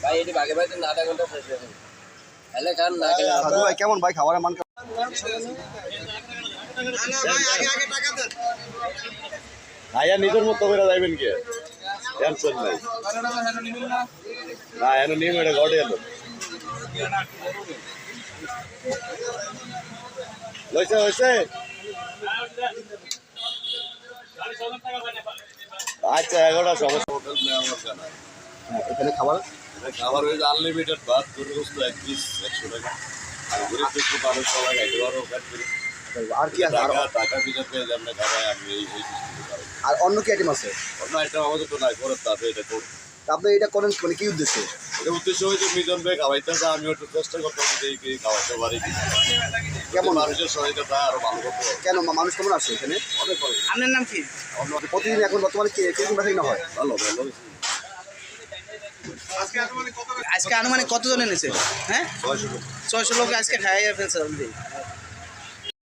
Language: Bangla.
ভাই এটি বাগে ভাই তিন আধা ঘণ্টা শেষ হয়ে তাহলে খান না খেলে সাধু ভাই কেমন ভাই খাবারের মান? ভাইয়া নিজের মতো করে যাইবেন কি? টেনশন নাই। না এনে নিয়ে এটা ঘটে এলো। লইছে হয়েছে আচ্ছা এগারোটা সমস্যা হোটেল আমার জানা হ্যাঁ, এখানে খাবার? খাবার হয়েছে আনলিমিটেড ভাত এক পিস একশো টাকা। আর গরিব দুঃখ মানুষ সবাই আর কি আছে? টাকা বিচার পেয়ে আমি এই আর অন্য কি আইটেম আছে? অন্য আইটেম আমাদের তো নাই করে তাতে এটা করব। আপনি এটা করেন মানে কি উদ্দেশ্যে? এটা উদ্দেশ্য হয়েছে মিজন ভাই খাওয়াইতেছে আমি একটু চেষ্টা করতাম যে এই কি খাওয়াইতে পারি কেমন? মানুষের সহায়তা আরও ভালো করতে কেন? মানুষ কেমন আছে এখানে? অনেক আপনার নাম কি? প্রতিদিন এখন বর্তমানে কে কীরকম বেচা কিনা হয়? ভালো ভালো। আজকে আনুমানিক কতজন এনেছে? হ্যাঁ? ছয়শো ছয়শো লোক আজকে খাইয়ে ফেলছে অলরেডি।